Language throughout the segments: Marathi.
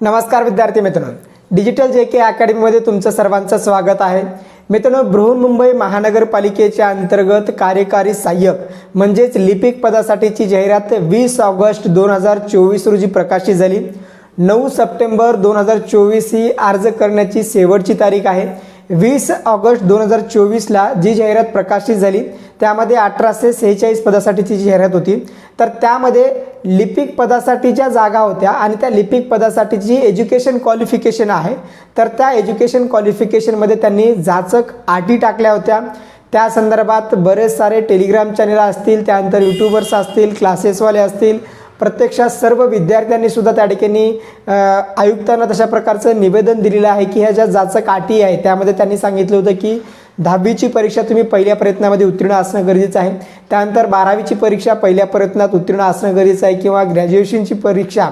नमस्कार विद्यार्थी मित्रांनो. डिजिटल जे के अकॅडमीमध्ये तुमचं सर्वांचं स्वागत आहे. मित्रांनो बृहन्मुंबई महानगरपालिकेच्या अंतर्गत कार्यकारी सहाय्यक म्हणजेच लिपिक पदासाठीची जाहिरात वीस ऑगस्ट दोन हजार चोवीस रोजी प्रकाशित झाली. नऊ सप्टेंबर दोन हजार चोवीस ही अर्ज करण्याची शेवटची तारीख आहे. वीस ऑगस्ट दोन हजार चोवीसला जी जाहिरात प्रकाशित झाली त्यामध्ये अठराशे सेहेचाळीस पदासाठीची जी जाहिरात होती. तर त्यामध्ये लिपिक पदासाठी ज्या जागा होत्या आणि त्या लिपिक पदासाठीची एज्युकेशन क्वालिफिकेशन आहे. तर त्या एज्युकेशन क्वालिफिकेशनमध्ये त्यांनी जाचक आटी टाकल्या होत्या. त्या संदर्भात बरेच सारे टेलिग्राम चॅनल असतील त्यानंतर यूट्यूबर्स असतील क्लासेसवाले असतील प्रत्यक्षात सर्व विद्यार्थ्यांनी सुद्धा त्या ठिकाणी आयुक्तांना तशा प्रकारचं निवेदन दिलेलं आहे की ह्या ज्या जाचक आटी आहे त्यामध्ये त्यांनी सांगितलं होतं की दहावीची परीक्षा तुम्ही पहिल्या प्रयत्नामध्ये उत्तीर्ण असणं गरजेचं आहे. त्यानंतर बारावीची परीक्षा पहिल्या प्रयत्नात उत्तीर्ण असणं गरजेचं आहे किंवा ग्रॅज्युएशनची परीक्षा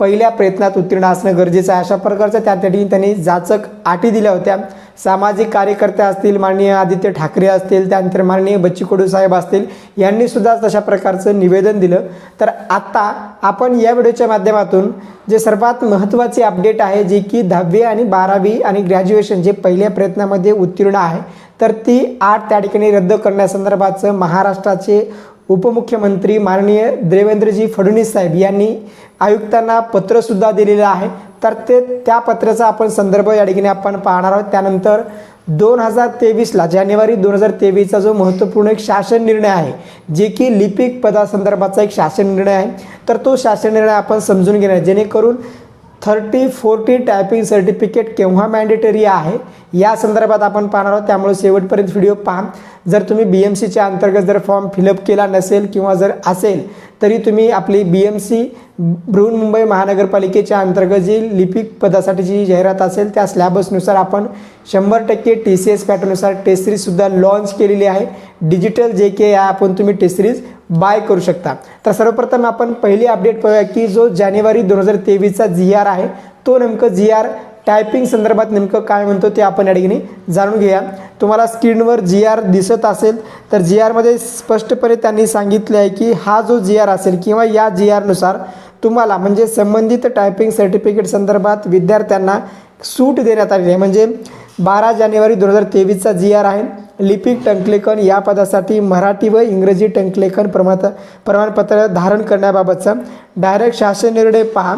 पहिल्या प्रयत्नात उत्तीर्ण असणं गरजेचं आहे. अशा प्रकारच्या त्या ठिकाणी त्यांनी जाचक आटी दिल्या होत्या. सामाजिक कार्यकर्ते असतील माननीय आदित्य ठाकरे असतील त्यानंतर माननीय बच्ची कडू साहेब असतील यांनीसुद्धा तशा प्रकारचं निवेदन दिलं. तर आत्ता आपण या व्हिडिओच्या माध्यमातून जे सर्वात महत्त्वाचे अपडेट आहे जे की दहावी आणि बारावी आणि ग्रॅज्युएशन जे पहिल्या प्रयत्नामध्ये उत्तीर्ण आहे तर ती आठ त्या ठिकाणी रद्द करण्यासंदर्भाचं महाराष्ट्राचे उपमुख्यमंत्री माननीय देवेंद्रजी फडणवीस साहेब यांनी आयुक्तांना पत्रसुद्धा दिलेलं आहे. तर ते त्या पत्राचा आपण संदर्भ या ठिकाणी आपण पाहणार आहोत. त्यानंतर दोन हजार तेवीसला जानेवारी दोन हजार तेवीसचा जो महत्त्वपूर्ण एक शासन निर्णय आहे जे की लिपिक पदासंदर्भाचा एक शासन निर्णय आहे तर तो शासन निर्णय आपण समजून घेणार जेणेकरून थर्टी फोर्टी टायपिंग सर्टिफिकेट केव्हा मॅन्डेटरी आहे? या संदर्भात आपण पाहणार आहोत. त्यामुळे शेवटपर्यंत व्हिडिओ पहा. जर तुम्ही बी एम सीच्या अंतर्गत जर फॉर्म फिलअप केला नसेल किंवा जर असेल तरी तुम्ही आपली बी एम सी बृहन्मुंबई महानगरपालिकेच्या अंतर्गत जी लिपिक पदासाठीची जी जाहिरात असेल त्या स्लॅबसनुसार आपण शंभर टक्के टी सी एस पॅटर्ननुसार टेस्ट सिरीजसुद्धा लॉन्च केलेली आहे. डिजिटल जे के आपण तुम्ही टेस्ट सिरीज बाय करू शकता. तर सर्वप्रथम आपण पहिली अपडेट पाहूया की जो जानेवारी दोन हजार तेवीसचा जी आर आहे तो नेमकं जी आर टायपिंग संदर्भात नेमकं काय म्हणतो ते आपण या ठिकाणी जाणून घेऊया. तुम्हाला स्क्रीनवर जी आर दिसत असेल तर जी आरमध्ये स्पष्टपणे त्यांनी सांगितले आहे की हा जो जी आर असेल किंवा या जी आरनुसार तुम्हाला म्हणजे संबंधित टायपिंग सर्टिफिकेट संदर्भात विद्यार्थ्यांना सूट देण्यात आलेली आहे. म्हणजे बारा जानेवारी दोन हजार तेवीसचा जी आर आहे लिपिक टंकलेखन या पदासाठी मराठी व इंग्रजी टंकलेखन प्रमात प्रमाणपत्र धारण करण्याबाबतचा डायरेक्ट शासन निर्णय पहा.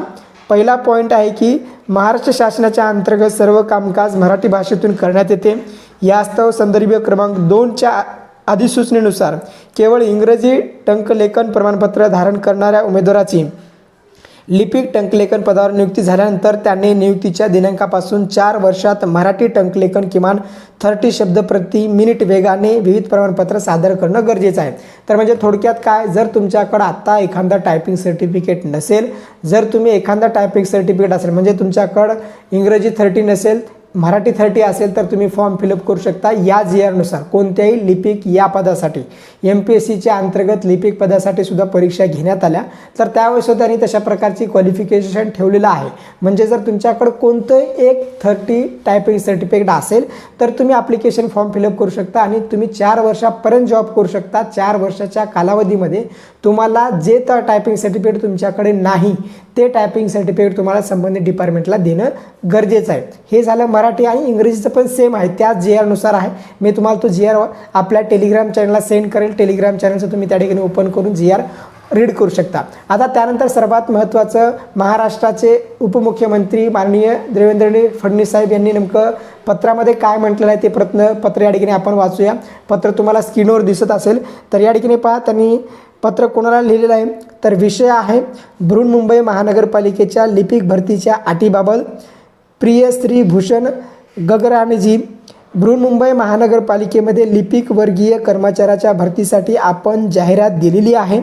पहिला पॉईंट आहे की महाराष्ट्र शासनाच्या अंतर्गत सर्व कामकाज मराठी भाषेतून करण्यात येते. यास्तव संदर्भ क्रमांक दोनच्या अधिसूचनेनुसार केवळ इंग्रजी टंकलेखन प्रमाणपत्र धारण करणाऱ्या उमेदवाराची लिपिक टंकलेखन पदावर नियुक्ती झाल्यानंतर त्यांनी नियुक्तीच्या दिनांकापासून चार वर्षात मराठी टंकलेखन किमान थर्टी शब्द प्रति मिनिट वेगाने विविध प्रमाणपत्र सादर करणं गरजेचं आहे. तर म्हणजे थोडक्यात काय जर तुमच्याकडं आत्ता एखादा टायपिंग सर्टिफिकेट नसेल जर तुम्ही एखादा टायपिंग सर्टिफिकेट असेल म्हणजे तुमच्याकडं इंग्रजी थर्टी नसेल मराठी थर्टी असेल तर तुम्ही फॉर्म फिलअप करू शकता. या इयरनुसार आरनुसार कोणत्याही लिपिक या पदासाठी एम पी एस सीच्या अंतर्गत लिपिक पदासाठी सुद्धा परीक्षा घेण्यात आल्या. तर त्यावेळेस सुद्धा त्यांनी तशा प्रकारची क्वालिफिकेशन ठेवलेलं आहे. म्हणजे जर तुमच्याकडं कोणतं एक थर्टी टायपिंग सर्टिफिकेट असेल तर तुम्ही ॲप्लिकेशन फॉर्म फिलअप करू शकता आणि तुम्ही चार वर्षापर्यंत जॉब करू शकता. चार वर्षाच्या कालावधीमध्ये तुम्हाला जे तर टायपिंग सर्टिफिकेट तुमच्याकडे नाही ते टायपिंग सर्टिफिकेट तुम्हाला संबंधित डिपार्टमेंटला देणं गरजेचं आहे. हे झालं मराठी आणि इंग्रजीचं पण सेम आहे. त्याच जी आरनुसार आहे. मी तुम्हाला तो जी आर आपल्या टेलिग्राम चॅनलला सेंड करेल. टेलिग्राम चॅनलचं तुम्ही त्या ठिकाणी ओपन करून जी आर रीड करू शकता. आता त्यानंतर सर्वात महत्त्वाचं महाराष्ट्राचे उपमुख्यमंत्री माननीय देवेंद्र फडणवीस साहेब यांनी नेमकं पत्रामध्ये काय म्हटलेलं आहे ते प्रत्न पत्र या ठिकाणी आपण वाचूया. पत्र तुम्हाला स्क्रीनवर दिसत असेल. तर या ठिकाणी पहा त्यांनी पत्र कोणाला लिहिलेलं आहे? तर विषय आहे बृहन्मुंबई महानगरपालिकेच्या लिपिक भरतीच्या अटीबाबत प्रिय श्री भूषण गगराणजी बृहन्मुंबई महानगरपालिकेमध्ये लिपिक वर्गीय कर्मचाऱ्याच्या भरतीसाठी आपण जाहिरात दिलेली आहे.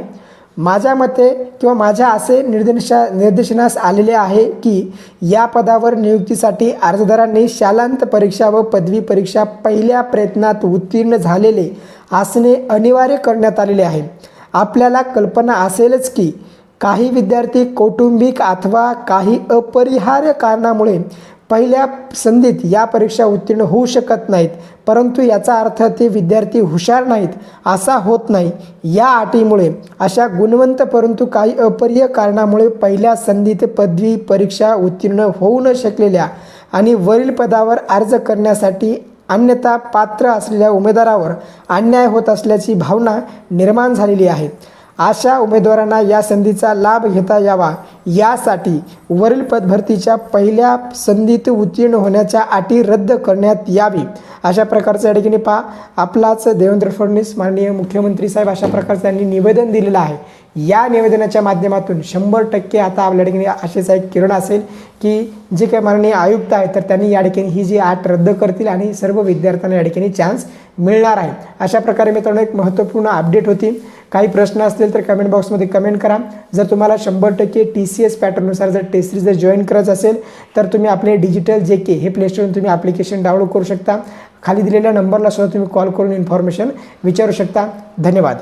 माझ्या मते किंवा माझ्या असे निर्देशा निर्देशनास आलेले आहे की या पदावर नियुक्तीसाठी अर्जदारांनी शालांत परीक्षा व पदवी परीक्षा पहिल्या प्रयत्नात उत्तीर्ण झालेले असणे अनिवार्य करण्यात आलेले आहे. आपल्याला कल्पना असेलच की काही विद्यार्थी कौटुंबिक अथवा काही अपरिहार्य कारणामुळे पहिल्या संधीत या परीक्षा उत्तीर्ण होऊ शकत नाहीत परंतु याचा अर्थ ते विद्यार्थी हुशार नाहीत असा होत नाही. या अटीमुळे अशा गुणवंत परंतु काही अपरिय कारणामुळे पहिल्या संधीत पदवी परीक्षा उत्तीर्ण होऊ न शकलेल्या आणि वरील पदावर अर्ज करण्यासाठी अन्यथा पात्र असलेल्या उमेदवारावर अन्याय होत असल्याची भावना निर्माण झालेली आहे. अशा उमेदवारांना या संधीचा लाभ घेता यावा. यासाठी वरील पदभरतीच्या पहिल्या संधीत उत्तीर्ण होण्याच्या अटी रद्द करण्यात यावी. अशा प्रकारचं या ठिकाणी पहा. आपलाच देवेंद्र फडणवीस माननीय मुख्यमंत्री साहेब अशा प्रकारचं त्यांनी निवेदन दिलेलं आहे. या निवेदनाच्या माध्यमातून शंभर टक्के आता आपल्या ठिकाणी असेच एक किरण असेल की जे काही माननीय आयुक्त आहेत तर त्यांनी या ठिकाणी ही जी आट रद्द करतील आणि सर्व विद्यार्थ्यांना या ठिकाणी चान्स मिळणार आहे. अशा प्रकारे मित्रांनो एक महत्त्वपूर्ण अपडेट होती. काही प्रश्न असतील तर कमेंट बॉक्समध्ये कमेंट करा. जर तुम्हाला शंभर टक्के टी सी एस पॅटर्ननुसार जर टेस्ट सिरीज जर जॉईन करायचं असेल तर तुम्ही आपले डिजिटल जे के हे प्लेस्टोरवरून तुम्ही ॲप्लिकेशन डाउनलोड करू शकता. खाली दिलेल्या नंबरला सुद्धा तुम्ही कॉल करून इन्फॉर्मेशन विचारू शकता. धन्यवाद.